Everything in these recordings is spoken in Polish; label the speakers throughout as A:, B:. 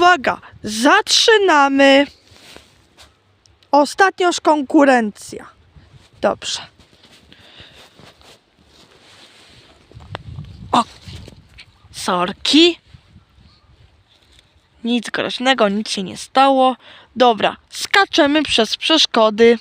A: uwaga, zaczynamy. Ostatnia już konkurencja. Dobrze. O, sorki. Nic groźnego, nic się nie stało. Dobra, skaczemy przez przeszkody.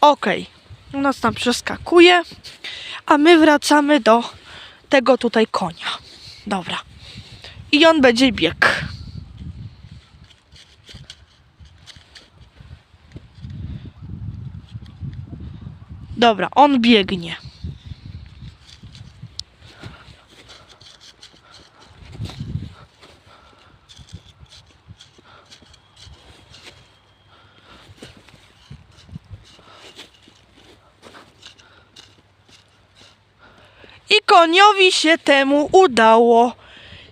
A: Okej, u nas tam przeskakuje, a my wracamy do tego tutaj konia. Dobra. I on będzie biegł. Dobra, on biegnie. I koniowi się temu udało.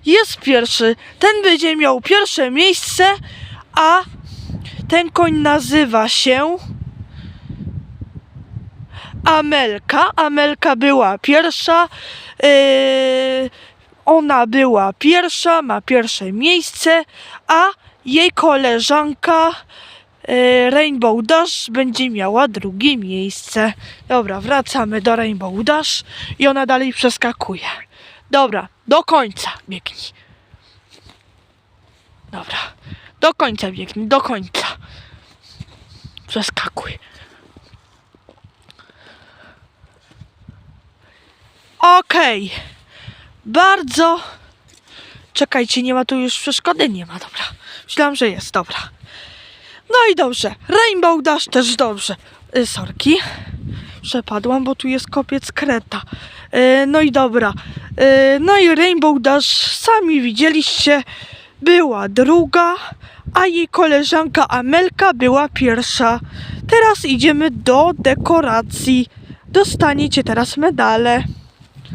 A: Jest pierwszy. Ten będzie miał pierwsze miejsce, a ten koń nazywa się Amelka. Amelka była pierwsza. Yy, ona była pierwsza, ma pierwsze miejsce, a jej koleżanka Rainbow Dash będzie miała drugie miejsce. Dobra, wracamy do Rainbow Dash i ona dalej przeskakuje. Dobra, do końca biegnij. Dobra, do końca biegnij, do końca. Przeskakuj. Okej. Bardzo. Czekajcie, nie ma tu już przeszkody? Nie ma, dobra. Myślałam, że jest, dobra. No i dobrze. Rainbow Dash też dobrze. Y, sorki. Przepadłam, bo tu jest kopiec kreta. Y, no i dobra. Y, no i Rainbow Dash, sami widzieliście, była druga, a jej koleżanka Amelka była pierwsza. Teraz idziemy do dekoracji. Dostaniecie teraz medale.